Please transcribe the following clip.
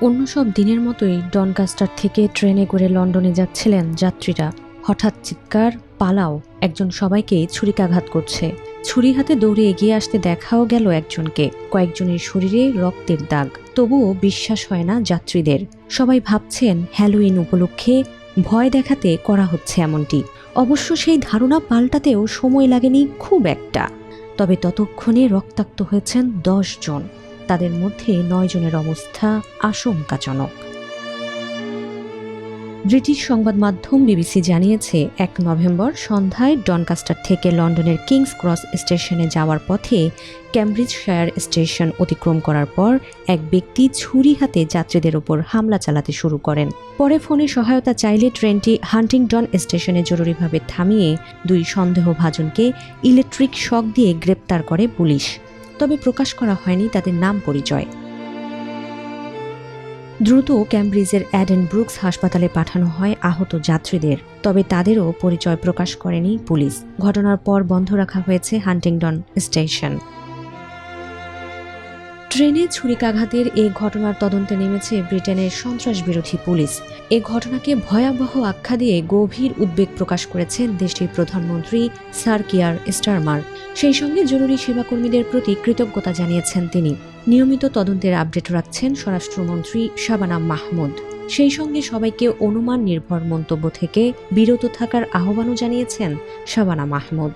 অন্য সব দিনের মতোই ডনকাস্টার থেকে ট্রেনে করে লন্ডনে যাচ্ছিলেন যাত্রীরা। হঠাৎ চিৎকার, পালাও, একজন সবাইকে ছুরিকাঘাত করছে। ছুরি হাতে দৌড়ে এগিয়ে আসতে দেখাও গেল একজনকে, কয়েকজনের শরীরে রক্তের দাগ। তবুও বিশ্বাস হয় না যাত্রীদের। সবাই ভাবছেন হ্যালোইন উপলক্ষে ভয় দেখাতে করা হচ্ছে এমনটি। অবশ্য সেই ধারণা পাল্টাতেও সময় লাগেনি খুব একটা। তবে ততক্ষণে রক্তাক্ত হয়েছেন দশ জন। তাদের মধ্যে নয় জনের অবস্থা আশঙ্কাজনক। ব্রিটিশ সংবাদ মাধ্যম বিবিসি জানিয়েছে, এক নভেম্বর সন্ধ্যায় ডনকাস্টার থেকে লন্ডনের কিংস ক্রস স্টেশনে যাওয়ার পথে ক্যামব্রিজশায়ার স্টেশন অতিক্রম করার পর এক ব্যক্তি ছুরি হাতে যাত্রীদের ওপর হামলা চালাতে শুরু করেন। পরে ফোনে সহায়তা চাইলে ট্রেনটি হান্টিংটন স্টেশনে জরুরিভাবে থামিয়ে দুই সন্দেহভাজনকে ইলেকট্রিক শক দিয়ে গ্রেপ্তার করে পুলিশ। তবে প্রকাশ করা হয়নি তাদের নাম পরিচয়। দ্রুত ক্যামব্রিজের অ্যাডেন ব্রুকস হাসপাতালে পাঠানো হয় আহত যাত্রীদের, তবে তাদেরও পরিচয় প্রকাশ করেনি পুলিশ। ঘটনার পর বন্ধ রাখা হয়েছে হান্টিংটন স্টেশন। ট্রেনে ছুরিকাঘাতের এই ঘটনার তদন্তে নেমেছে ব্রিটেনের সন্ত্রাস বিরোধী পুলিশ। এ ঘটনাকে ভয়াবহ আখ্যা দিয়ে গভীর উদ্বেগ প্রকাশ করেছেন দেশটির প্রধানমন্ত্রী স্যার কিয়ার স্টারমার। সেই সঙ্গে জরুরি সেবাকর্মীদের প্রতি কৃতজ্ঞতা জানিয়েছেন তিনি। নিয়মিত তদন্তের আপডেট রাখছেন স্বরাষ্ট্রমন্ত্রী শাবানা মাহমুদ। সেই সঙ্গে সবাইকে অনুমান নির্ভর মন্তব্য থেকে বিরত থাকার আহ্বানও জানিয়েছেন শাবানা মাহমুদ।